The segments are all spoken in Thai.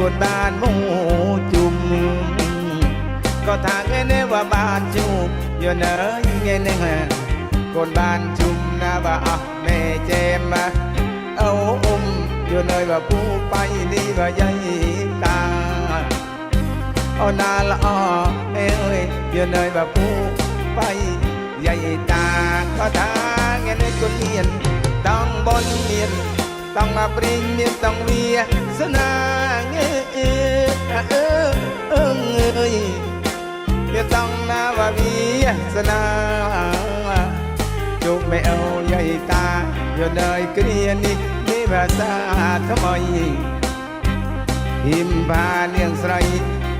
กดบ้านหมูจุ่มก็ทางเงินว่าบ้านจุ่มอยู่เนยเงินเงกดบ้านจุ่มนะว่าอแม่เจมมาเอาอุ้มอยู่เนยว่าผู้ไปนี่ว่าใหญ่ตาเอานาละอ้อเอ้ยอยู่เนยว่าผู้ไปใหญ่ตาก็ทางเงินคนเมียนต้องบนเมียน តង់មកព្រីងមានតង់វាសនាងើអឺអឺអឺអើយមានតង់ណាវាវាសនាជោគមេអូនយាយតាយល់ហើយគ្រានេះនេះវាសាថ្មីហ៊ីមបានាងស្រី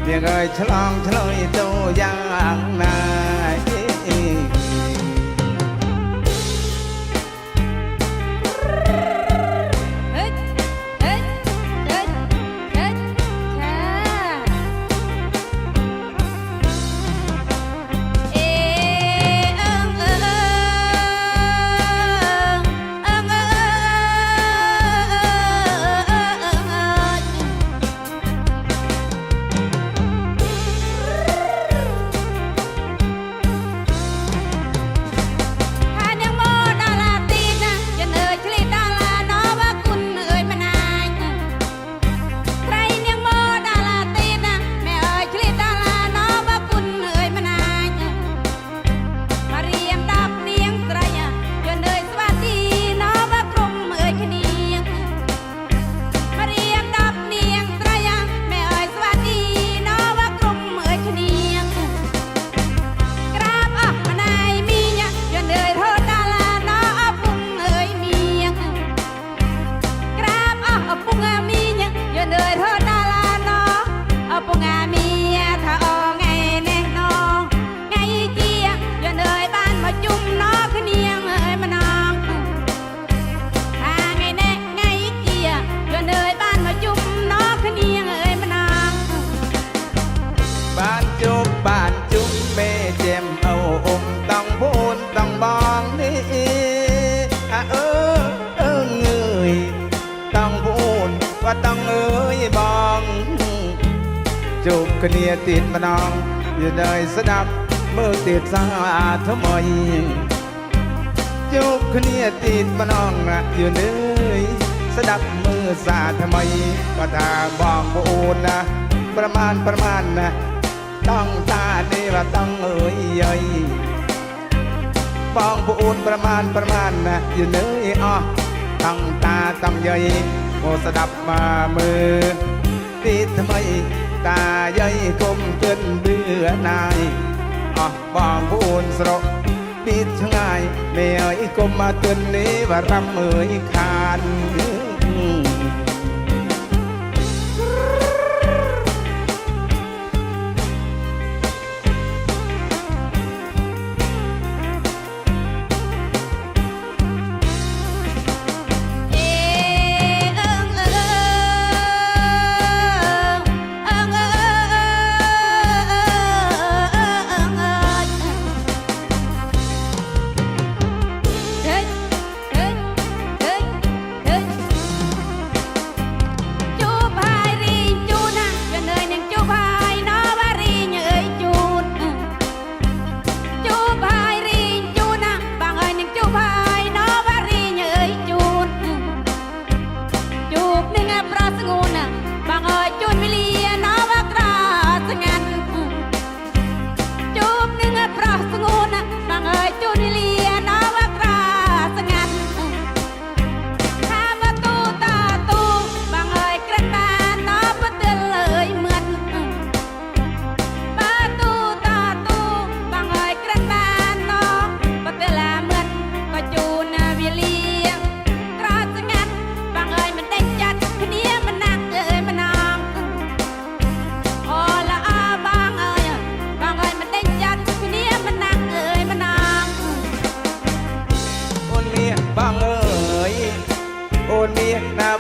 នាងអើយឆ្លងឆ្លើយតូយ៉ាងណា គ្នាទៀតម្ដងយល់ហើយស្ដាប់មើលទៀតសាថ្មីជួបគ្នាទៀតម្ដងយល់ហើយស្ដាប់មើលសាថ្មីក៏ថាបងប្អូនណាប្រមាណប្រមាណណាต้องตาเดวต้องเอ่ยยยបងប្អូនប្រមាណប្រមាណណាយល់ហើយអស់ต้องตาต้องយយមកស្ដាប់មកមើលពីថ្មី ตาใยคมเกินเบื่อหน่ายอะบางพูนสระปิดง่ายแม่ไอ้กลมมาตื่นนี้ว่ารำเอ่ยคาน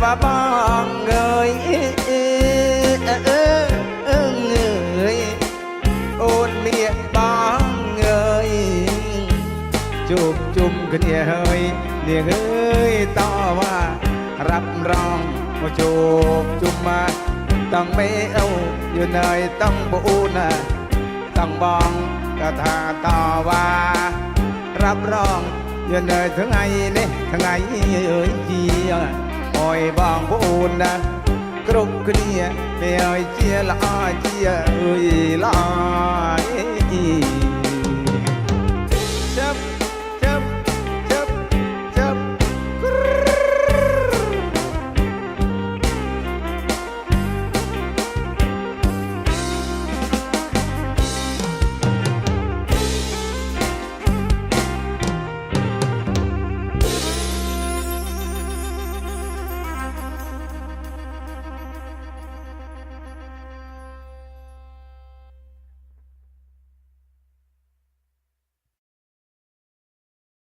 ว่าบ้องเอ้ยเอ้ยโอนเมียบองเอ้ยจุบจุ่มกันเนี่ยเฮ้ยเนี่ยเฮ้ยต่อว่ารับรองว่าจูบจุ่มมาต้องไม่เอาอยู่เนยต้องบูนะต้องบองกระทาต่อว่ารับรองอยู่เนยทั้งไงเนี่ทั้งไงเอ้ยเจีย អើយបងប្អូនណាគ្រប់គ្នានេះឲ្យជាល្អជាអើយល្អ